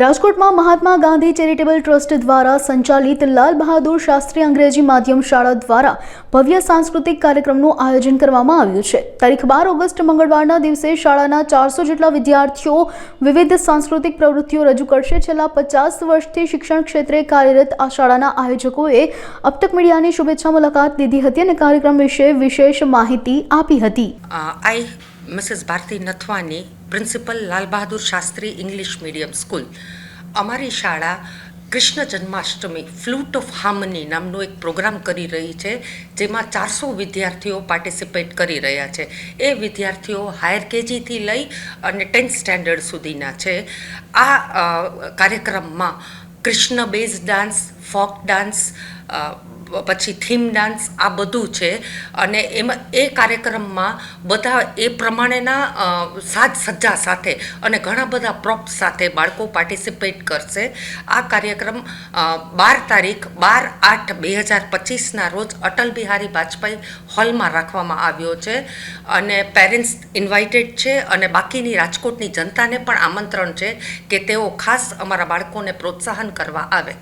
રાજકોટમાં Mahatma Gandhi charitable trust દ્વારા સંચાલિત લાલ બહાદુર શાસ્ત્રી અંગ્રેજી માધ્યમ શાળા દ્વારા ભવ્ય સાંસ્કૃતિક કાર્યક્રમનું આયોજન કરવામાં આવ્યું છે. તારીખ બાર ઓગસ્ટ મંગળવારના દિવસે શાળાના ચારસો જેટલા વિદ્યાર્થીઓ વિવિધ સાંસ્કૃતિક પ્રવૃત્તિઓ રજૂ કરશે. છેલ્લા પચાસ વર્ષથી શિક્ષણ ક્ષેત્રે કાર્યરત આ શાળાના આયોજકોએ અપટક મીડિયાની શુભેચ્છા મુલાકાત લીધી હતી અને કાર્યક્રમ વિશે વિશેષ માહિતી આપી હતી. Mrs. Bharati Nathwani principal Lal Bahadur Shastri English medium school અમારી શાળા Krishna Janmashtami flute of harmony નામનો એક પ્રોગ્રામ કરી રહી છે, જેમાં ચારસો વિદ્યાર્થીઓ પાર્ટિસિપેટ કરી રહ્યા છે એ વિદ્યાર્થીઓ હાયર કેજીથી લઈ અને ટેન્થ સ્ટેન્ડર્ડ સુધીના છે આ કાર્યક્રમમાં Krishna based dance folk dance પછી થીમ ડાન્સ આ બધું છે. અને એમાં એ કાર્યક્રમમાં બધા એ પ્રમાણેના સાજ સજ્જા સાથે અને ઘણા બધા પ્રોપ્સ સાથે બાળકો પાર્ટિસિપેટ કરશે. આ કાર્યક્રમ બાર તારીખ બાર આઠ બે હજાર પચીસના રોજ અટલ બિહારી વાજપેયી હોલમાં રાખવામાં આવ્યો છે. અને પેરેન્ટ્સ ઇન્વાઇટેડ છે અને બાકીની રાજકોટની જનતાને પણ આમંત્રણ છે કે તેઓ ખાસ અમારા બાળકોને પ્રોત્સાહન કરવા આવે.